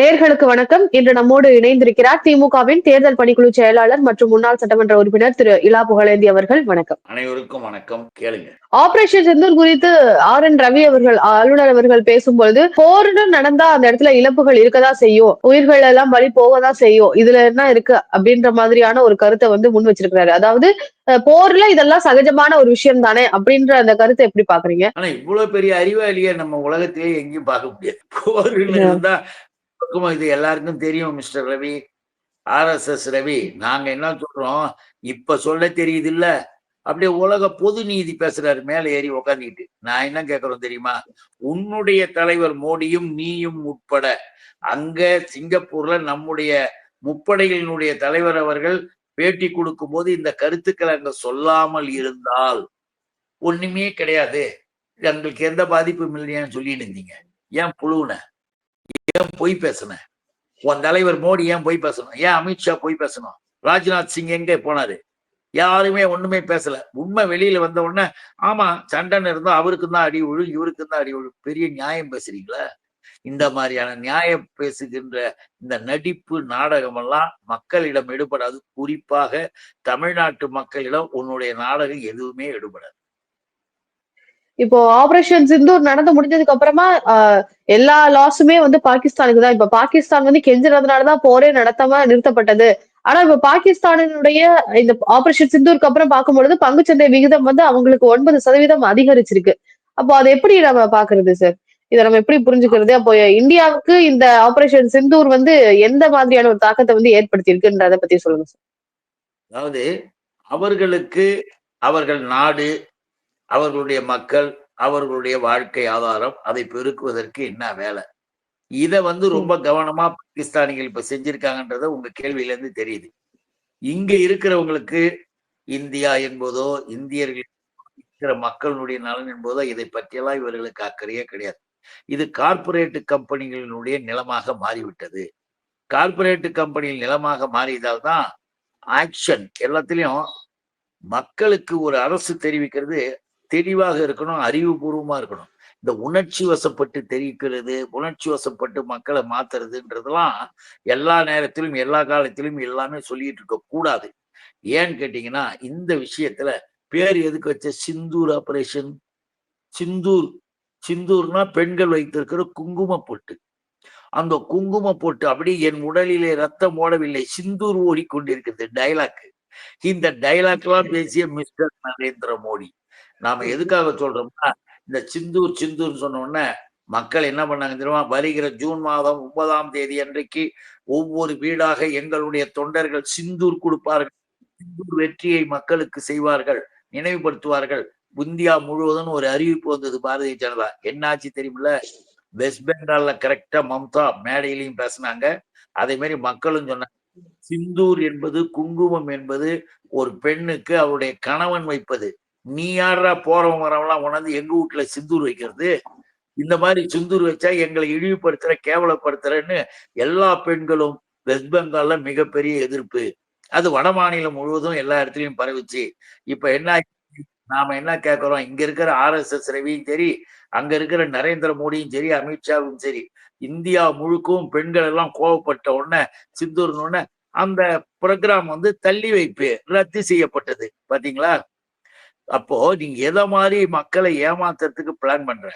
நேர்களுக்கு வணக்கம். இன்று நம்மோடு இணைந்திருக்கிறார் திமுகவின் தேர்தல் பணிக்குழு செயலாளர் மற்றும் முன்னாள் சட்டமன்ற உறுப்பினர் திரு இலா புகழேந்தி அவர்கள். வணக்கம். அனைவருக்கும் வணக்கம். கேளுங்க. ஆபரேஷன் செந்தூர் குறித்து ஆர் என் ரவி அவர்கள் ஆளுநர் அவர்கள் பேசும்பொழுது போர்னு நடந்தா அந்த இடத்துல இழப்புகள் இருக்கதான் செய்யும் உயிர்கள் எல்லாம் பலி போகதான் செய்யும் இதுல என்ன இருக்கு? அப்படின்ற மாதிரியான ஒரு கருத்தை வந்து முன் வச்சிருக்கிறாரு. அதாவது போர்ல இதெல்லாம் சகஜமான ஒரு விஷயம் தானே? அப்படின்ற அந்த கருத்தை எப்படி பாக்குறீங்க? ஆனா இவ்வளவு பெரிய அறிவாளியை நம்ம உலகத்திலேயே எங்கேயும் பார்க்க முடியாது. போர்னு இருந்தா பக்கமும் இது எல்லாருக்கும் தெரியும் மிஸ்டர் ரவி. ஆர்எஸ்எஸ் ரவி நாங்க என்ன சொல்றோம் இப்ப சொல்ல தெரியுது இல்ல அப்படியே உலக பொது நீதி பேசுறாரு மேல ஏறி உக்காந்துக்கிட்டு. நான் என்ன கேக்குறோம் தெரியுமா? உன்னுடைய தலைவர் மோடியும் நீயும் உட்பட. அங்க சிங்கப்பூர்ல நம்முடைய முப்படைகளினுடைய தலைவர் அவர்கள் பேட்டி கொடுக்கும் போது இந்த கருத்துக்களை அங்க சொல்லாமல் இருந்தால் ஒண்ணுமே கிடையாது. எங்களுக்கு எந்த பாதிப்பும் இல்லையான்னு சொல்லிட்டு இருந்தீங்க. ஏன் புழுவுன? ஏன் பொய் பேசுன? உன் தலைவர் மோடி ஏன் பொய் பேசணும்? ஏன் அமித்ஷா பொய் பேசணும்? ராஜ்நாத் சிங் எங்க போனாரு? யாருமே ஒண்ணுமே பேசல. உண்மை வெளியில வந்த உடனே ஆமா சண்டன் இருந்தா அவருக்கு தான் அடி விழு இவருக்கு தான் அடி விழு பெரிய நியாயம் பேசுறீங்களா? இந்த மாதிரியான நியாயம் பேசுகின்ற இந்த நடிப்பு நாடகம் எல்லாம் மக்களிடம் எடுபடாது. குறிப்பாக தமிழ்நாட்டு மக்களிடம் உன்னுடைய நாடகம் எதுவுமே எடுபடாது. இப்போ ஆபரேஷன் சிந்தூர் நடந்து முடிஞ்சதுக்கு அப்புறமா எல்லா லாஸுமே வந்து பாகிஸ்தானுக்கு தான். இப்ப பாகிஸ்தான் வந்து கெஞ்சுறதுனாலதான் போரே நடத்தாம நிறுத்தப்பட்டது. ஆனா இப்ப பாகிஸ்தானினுடைய இந்த ஆபரேஷன் சிந்தூருக்கு அப்புறம் பார்க்கும்பொழுது பங்குச்சந்தை விகிதம் வந்து அவங்களுக்கு ஒன்பது சதவீதம் அதிகரிச்சிருக்கு. அப்போ அதை எப்படி நம்ம பாக்குறது சார் இதை நம்ம எப்படி புரிஞ்சுக்கிறது? அப்போ இந்தியாவுக்கு இந்த ஆபரேஷன் சிந்தூர் வந்து எந்த மாதிரியான ஒரு தாக்கத்தை வந்து ஏற்படுத்தி இருக்குன்றத பத்தி சொல்லுங்க சார் அதாவது அவர்களுக்கு அவர்கள் நாடு அவர்களுடைய மக்கள் அவர்களுடைய வாழ்க்கை ஆதாரம் அதை பெருக்குவதற்கு என்ன வேலை? இத வந்து ரொம்ப கவனமா பாகிஸ்தானிகள் இப்ப செஞ்சிருக்காங்கன்றத உங்க கேள்வியில இருந்து தெரியுது. இங்க இருக்கிறவங்களுக்கு இந்தியா என்பதோ இந்தியர்கள் இருக்கிற மக்களுடைய நலன் என்பதோ இதை பற்றியெல்லாம் இவர்களுக்கு அக்கறையே கிடையாது. இது கார்ப்பரேட் கம்பெனிகளினுடைய நிலமாக மாறிவிட்டது. கார்ப்பரேட் கம்பெனியில் நிலமாக மாறியதால் தான் ஆக்ஷன் எல்லாத்துலயும் மக்களுக்கு ஒரு அரசு தெரிவிக்கிறது தெளிவாக இருக்கணும் அறிவுபூர்வமா இருக்கணும். இந்த உணர்ச்சி வசப்பட்டு தெரிவிக்கிறது உணர்ச்சி வசப்பட்டு மக்களை மாத்துறதுன்றதெல்லாம் எல்லா நேரத்திலும் எல்லா காலத்திலும் எல்லாமே சொல்லிட்டு இருக்க கூடாது. ஏன்னு கேட்டீங்கன்னா இந்த விஷயத்துல பேர் எதுக்கு வச்ச? சிந்தூர் ஆபரேஷன் சிந்தூர் சிந்தூர்னா பெண்கள் வைத்திருக்கிற குங்கும பொட்டு. அந்த குங்கும பொட்டு அப்படி என் உடலிலே ரத்தம் ஓடவில்லை. சிந்தூர் ஓடிக்கொண்டிருக்கிறது டைலாக் இந்த டைலாக் எல்லாம் பேசிய மிஸ்டர் நரேந்திர மோடி. நாம எதுக்காக சொல்றோம்னா இந்த சிந்தூர் சிந்தூர்னு சொன்ன உடனே மக்கள் என்ன பண்ணாங்க தெரியுமா? வருகிற ஜூன் மாதம் ஒன்பதாம் தேதி அன்றைக்கு ஒவ்வொரு வீடாக எங்களுடைய தொண்டர்கள் சிந்தூர் கொடுப்பார்கள். சிந்தூர் வெற்றியை மக்களுக்கு செய்வார்கள் நினைவுபடுத்துவார்கள். இந்தியா முழுவதும் ஒரு அறிவிப்பு வந்தது பாரதிய ஜனதா. என்னாச்சு தெரியுமில்ல? வெஸ்ட் பெங்கால்ல கரெக்டா மம்தா மேடையிலையும் பேசினாங்க. அதே மாதிரி மக்களும் சொன்னாங்க சிந்தூர் என்பது குங்குமம் என்பது ஒரு பெண்ணுக்கு அவருடைய கணவன் வைப்பது. நீ யாரா போறவங்க வரவெல்லாம் உணர்ந்து எங்க வீட்டுல சிந்தூர் வைக்கிறது? இந்த மாதிரி சிந்தூர் வச்சா எங்களை இழிவுபடுத்துற கேவலப்படுத்துறன்னு எல்லா பெண்களும் வெஸ்ட் பெங்கால்ல மிகப்பெரிய எதிர்ப்பு. அது வட மாநிலம் முழுவதும் எல்லா இடத்துலயும் பரவிச்சு. இப்ப என்ன நாம என்ன கேட்கிறோம் இங்க இருக்கிற ஆர் எஸ் எஸ் ரவியும் சரி அங்க இருக்கிற நரேந்திர மோடியும் சரி அமித்ஷாவும் சரி. இந்தியா முழுக்கவும் பெண்கள் எல்லாம் கோவப்பட்ட உடனே சிந்தூர்னு உடனே அந்த ப்ரோக்ராம் வந்து தள்ளி வைப்பு ரத்து செய்யப்பட்டது. பாத்தீங்களா? அப்போ நீங்க எதை மாதிரி மக்களை ஏமாத்துறதுக்கு பிளான் பண்ற?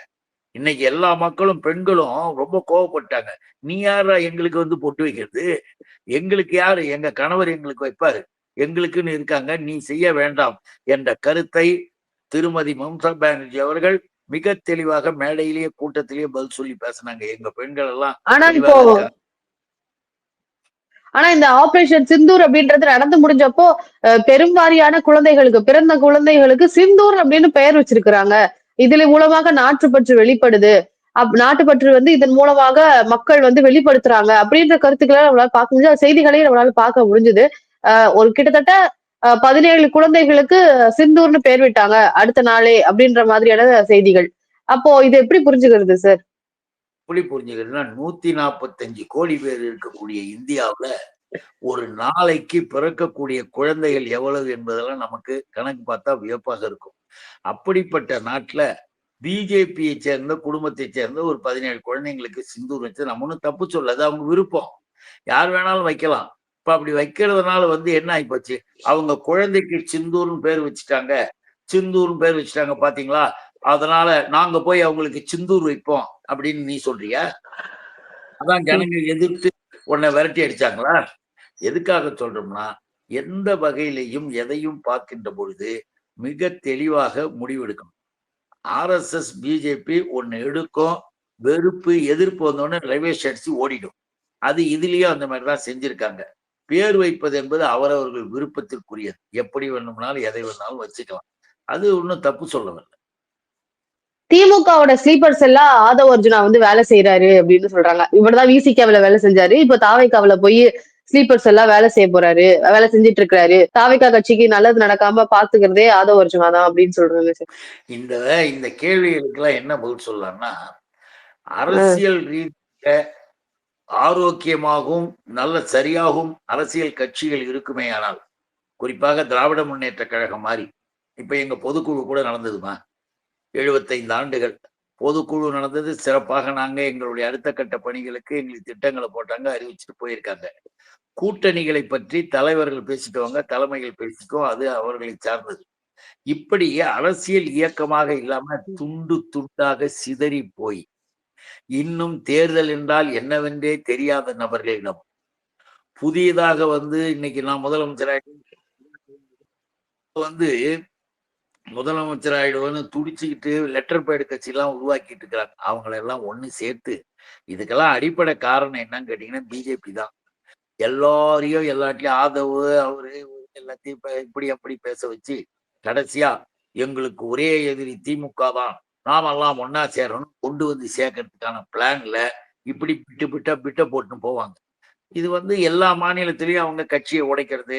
இன்னைக்கு எல்லா மக்களும் பெண்களும் ரொம்ப கோவப்பட்டாங்க. நீ யாரா எங்களுக்கு வந்து பொட்டு வைக்கிறது? எங்களுக்கு யாரு? எங்க கணவர் எங்களுக்கு வைப்பாரு. எங்களுக்குன்னு இருக்காங்க. நீ செய்ய வேண்டாம் என்ற கருத்தை திருமதி மம்தா பானர்ஜி அவர்கள் மிக தெளிவாக மேடையிலேயே கூட்டத்திலேயே பதில் சொல்லி பேசினாங்க. எங்க பெண்கள் எல்லாம் ஆனா இந்த ஆபரேஷன் சிந்தூர் அப்படின்றது நடந்து முடிஞ்சப்போ பெரும்பாரியான பெரும்வாரியான குழந்தைகளுக்கு பிறந்த குழந்தைகளுக்கு சிந்தூர் அப்படின்னு பெயர் வச்சிருக்கிறாங்க. இதுல மூலமாக நாட்டுப்பற்று வெளிப்படுது. அப் நாட்டுப்பற்று வந்து இதன் மூலமாக மக்கள் வந்து வெளிப்படுத்துறாங்க அப்படின்ற கருத்துக்களை நம்மளால பார்க்க முடிஞ்சு செய்திகளையும் நம்மளால பார்க்க முடிஞ்சது. ஒரு கிட்டத்தட்ட பதினேழு குழந்தைகளுக்கு சிந்தூர்னு பெயர் விட்டாங்க அடுத்த நாளே அப்படின்ற மாதிரியான செய்திகள். அப்போ இது எப்படி புரிஞ்சுக்கிறது சார்? எப்படி புரிஞ்சுக்கிறதுனா நூத்தி நாற்பத்தஞ்சு கோடி பேர் இருக்கக்கூடிய இந்தியாவுல ஒரு நாளைக்கு பிறக்கக்கூடிய குழந்தைகள் எவ்வளவு என்பதெல்லாம் நமக்கு கணக்கு பார்த்தா வியப்பாக இருக்கும். அப்படிப்பட்ட நாட்டுல பிஜேபியை சேர்ந்த குடும்பத்தை சேர்ந்த ஒரு பதினேழு குழந்தைங்களுக்கு சிந்தூர் வச்சு நம்ம ஒன்றும் தப்பு சொல்லது அவங்க விருப்பம். யார் வேணாலும் வைக்கலாம். இப்ப அப்படி வைக்கிறதுனால வந்து என்ன ஆயிப்போச்சு? அவங்க குழந்தைக்கு சிந்தூர்னு பேர் வச்சுட்டாங்க. சிந்தூர்னு பேர் வச்சுட்டாங்க. பாத்தீங்களா? அதனால நாங்க போய் அவங்களுக்கு சிந்தூர் வைப்போம் அப்படின்னு நீ சொல்றிய? அதான் ஜனங்க எதிர்த்து உன்னை விரட்டி அடிச்சாங்களா? எதுக்காக சொல்றோம்னா எந்த வகையிலையும் எதையும் பார்க்கின்ற பொழுது மிக தெளிவாக முடிவெடுக்கணும். ஆர்எஸ்எஸ் பிஜேபி ஒன்று எடுக்கும் வெறுப்பு எதிர்ப்பு வந்தோடனே ரவேஷ் அடிச்சு ஓடிடும். அது இதுலயும் அந்த மாதிரி தான் செஞ்சிருக்காங்க. பேர் வைப்பது என்பது அவரவர்கள் விருப்பத்திற்குரியது. எப்படி வேணும்னாலும் எதை வேணாலும் வச்சுக்கலாம். அது ஒன்றும் தப்பு சொல்ல வரல திமுகவோட ஸ்லீப்பர்ஸ் எல்லாம் ஆதவ அர்ஜுனா வந்து வேலை செய்யறாரு அப்படின்னு சொல்றாங்க. இவர்தான் விசிகாவில வேலை செஞ்சாரு. இப்ப தாவைக்காவில போய் ஸ்லீப்பர்ஸ் எல்லாம் வேலை செய்ய போறாரு. வேலை செஞ்சுட்டு இருக்காரு தாவைக்கா கட்சிக்கு நல்லது நடக்காம பாத்துக்கிறதே ஆதவ அர்ஜுனா தான் அப்படின்னு சொல்றாங்க இந்த இந்த கேள்விகளுக்கெல்லாம் என்ன பதில் சொல்லலாம்னா அரசியல் ரீதியாக ஆரோக்கியமாகவும் நல்ல சரியாகவும் அரசியல் கட்சிகள் இருக்குமே ஆனால் குறிப்பாக திராவிட முன்னேற்ற கழகம் மாதிரி இப்ப எங்க பொதுக்குழு கூட நடந்ததுமா? எழுபத்தைந்து ஆண்டுகள். பொதுக்குழு நடந்தது. சிறப்பாக நாங்க எங்களுடைய அடுத்த கட்ட பணிகளுக்கு எங்களுக்கு திட்டங்களை போட்டாங்க அறிவிச்சுட்டு போயிருக்காங்க. கூட்டணிகளை பற்றி தலைவர்கள் பேசிட்டவங்க தலைமைகள் பேசிக்கோ அது அவர்களை சார்ந்தது. இப்படி அரசியல் இயக்கமாக இல்லாம துண்டு துண்டாக சிதறி போய். இன்னும் தேர்தல் என்றால் என்னவென்றே தெரியாத நபர்களிடம். புதியதாக வந்து இன்னைக்கு நான் முதலமைச்சராக வந்து முதலமைச்சர் ஆயிடுவோன்னு துடிச்சுக்கிட்டு லெட்டர் பேடு கட்சியெல்லாம் உருவாக்கிட்டு இருக்கிறாங்க. அவங்கள எல்லாம் ஒண்ணு சேர்த்து இதுக்கெல்லாம் அடிப்படை காரணம் என்னன்னு கேட்டீங்கன்னா பிஜேபி தான். எல்லாரையும் எல்லாத்தையும் ஆதவு அவரு எல்லாத்தையும் இப்படி அப்படி பேச வச்சு கடைசியா எங்களுக்கு ஒரே எதிரி திமுக தான். நாமெல்லாம் ஒன்னா சேரணும் கொண்டு வந்து சேர்க்கறதுக்கான பிளான்ல இப்படி பிட்டு பிட்டா பிட்ட போட்டுன்னு போவாங்க. இது வந்து எல்லா மாநிலத்திலையும் அவங்க கட்சியை உடைக்கிறது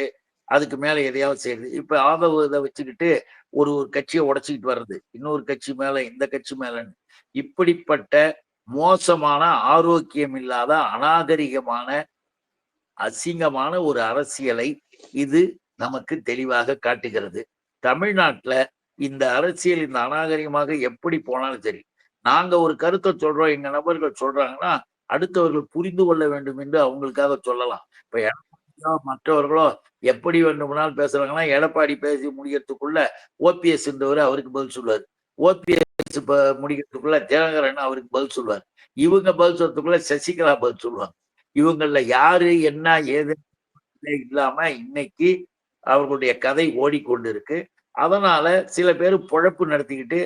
அதுக்கு மேல எதையாவது செய்யுது இப்ப ஆதரவு இதை வச்சுக்கிட்டு ஒரு ஒரு கட்சியை உடைச்சிக்கிட்டு வர்றது. இன்னொரு கட்சி மேல இந்த கட்சி மேலன்னு. இப்படிப்பட்ட மோசமான ஆரோக்கியம் இல்லாத அநாகரிகமான அசிங்கமான ஒரு அரசியலை இது நமக்கு தெளிவாக காட்டுகிறது. தமிழ்நாட்டுல இந்த அரசியல் இந்த அநாகரிகமாக எப்படி போனாலும் சரி நாங்க ஒரு கருத்தை சொல்றோம் எங்க நபர்கள் சொல்றாங்கன்னா அடுத்தவர்கள் புரிந்து கொள்ள வேண்டும் என்று அவங்களுக்காக சொல்லலாம். இப்ப மற்றவர்களோ எப்படி வேண்டுமானால் பேசுறாங்கன்னா எடப்பாடி பேசி முடிக்கிறதுக்குள்ள ஓபிஎஸ் என்றவர் அவருக்கு பதில் சொல்லுவார். ஓபிஎஸ் முடிக்கிறதுக்குள்ள தினகரன் அவருக்கு பதில் சொல்லுவார். இவங்க பதில் சொல்றதுக்குள்ள சசிகலா பதில் சொல்லுவாங்க. இவங்கள யாரு என்ன ஏது இல்லாம இன்னைக்கு அவர்களுடைய கதை ஓடிக்கொண்டு இருக்கு அதனால சில பேர் பொழப்பு நடத்திக்கிட்டு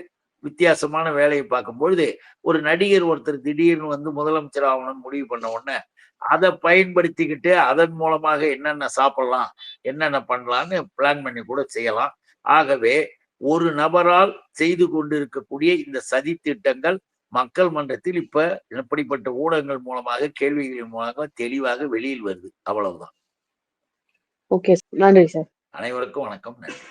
வித்தியாசமான வேலையை பார்க்கும்பொழுது ஒரு நடிகர் ஒருத்தர் திடீர்னு வந்து முதலமைச்சர் ஆகணும்னு முடிவு பண்ண உடனே அதை பயன்படுத்திக்கிட்டு அதன் மூலமாக என்னென்ன சாப்பிடலாம் என்னென்ன பண்ணலாம்னு பிளான் பண்ணி கூட செய்யலாம். ஆகவே ஒரு நபரால் செய்து கொண்டிருக்கக்கூடிய இந்த சதி திட்டங்கள் மக்கள் மன்றத்தில் இப்ப இப்படிப்பட்ட ஊடகங்கள் மூலமாக கேள்விகளின் மூலமாக தெளிவாக வெளியில் வருது. அவ்வளவுதான். ஓகே நன்றி சார் அனைவருக்கும் வணக்கம் நன்றி.